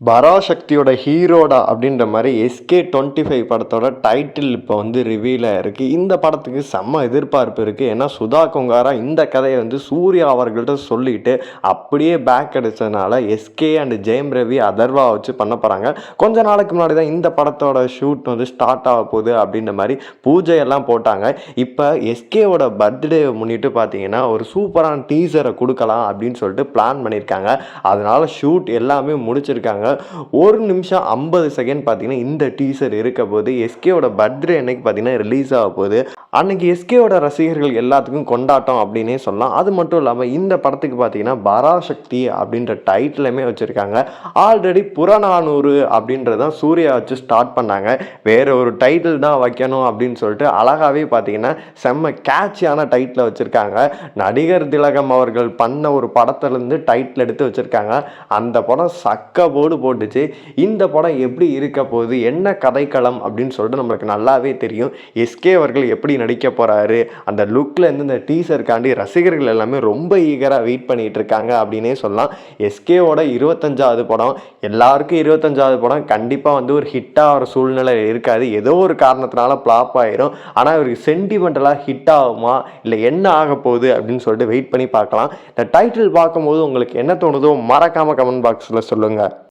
பராசக்தியோட ஹீரோடா அப்படின்ற மாதிரி எஸ்கே டுவெண்ட்டி ஃபைவ் படத்தோட டைட்டில் இப்போ வந்து ரிவீலாக இருக்குது இந்த படத்துக்கு செம்ம எதிர்பார்ப்பு இருக்குது ஏன்னா சுதா கொங்காரா இந்த கதையை வந்து சூர்யா அவர்கள்ட்ட சொல்லிட்டு அப்படியே பேக் அடிச்சதுனால எஸ்கே அண்ட் ஜெயம் ரவி அதர்வா வச்சு பண்ண போகிறாங்க கொஞ்ச நாளைக்கு முன்னாடி தான் இந்த படத்தோட ஷூட் வந்து ஸ்டார்ட் ஆக போகுது அப்படின்ற மாதிரி பூஜை எல்லாம் போட்டாங்க. இப்போ எஸ்கேவோட பர்த்டே முன்னிட்டு பார்த்தீங்கன்னா ஒரு சூப்பரான டீசரை கொடுக்கலாம் அப்படின்னு சொல்லிட்டு பிளான் பண்ணியிருக்காங்க அதனால் ஷூட் எல்லாமே முடிச்சிருக்காங்க. ஒரு நிமிஷம் ஐம்பது செகண்ட் பார்த்தீங்கன்னா இந்த டீசர் இருக்க போது எஸ்கேவோட பர்த்டே அன்னைக்கு பார்த்தீங்கன்னா ரிலீஸ் ஆக போகுது. அன்னைக்கு எஸ்கேவோட ரசிகர்கள் எல்லாத்துக்கும் கொண்டாட்டம் அப்படின்னே சொல்லலாம். அது மட்டும் இல்லாமல் இந்த படத்துக்கு பார்த்தீங்கன்னா பராசக்தி அப்படின்ற டைட்டிலுமே வச்சுருக்காங்க. ஆல்ரெடி புறநானூறு அப்படின்றதான் சூர்யா வச்சு ஸ்டார்ட் பண்ணாங்க. வேற ஒரு டைட்டில் தான் வைக்கணும் அப்படின்னு சொல்லிட்டு அழகாகவே பார்த்தீங்கன்னா செம்ம கேட்சியான டைட்டில் வச்சுருக்காங்க. நடிகர் திலகம் அவர்கள் பண்ண ஒரு படத்துலேருந்து டைட்டில் எடுத்து வச்சுருக்காங்க. அந்த படம் சக்க போடு போட்டுச்சு. இந்த படம் எப்படி இருக்க போகுது? என்ன கதைக்களம் அப்படின்னு சொல்லிட்டு நம்மளுக்கு நல்லாவே தெரியும். எஸ்கே அவர்கள் எப்படி நடிக்க போகிறாரு அந்த லுக்கில் இருந்து இந்த டீசருக்காண்டி ரசிகர்கள் எல்லாமே ரொம்ப ஈகராக வெயிட் பண்ணிட்டு இருக்காங்க அப்படின்னே சொல்லலாம். எஸ்கேவோட இருபத்தஞ்சாவது படம் எல்லாருக்கும் இருபத்தஞ்சாவது படம் கண்டிப்பாக வந்து ஒரு ஹிட்டாக ஒரு சூழ்நிலை இருக்காது. ஏதோ ஒரு காரணத்தினால ஃப்ளாப் ஆயிரும். ஆனால் இவருக்கு சென்டிமெண்டலாக ஹிட் ஆகுமா? இல்லை என்ன ஆக போகுது? அப்படின்னு சொல்லிட்டு வெயிட் பண்ணி பார்க்கலாம். இந்த டைட்டில் பார்க்கும்போது உங்களுக்கு என்ன தோணுதோ மறக்காமல் கமெண்ட் பாக்ஸில் சொல்லுங்கள்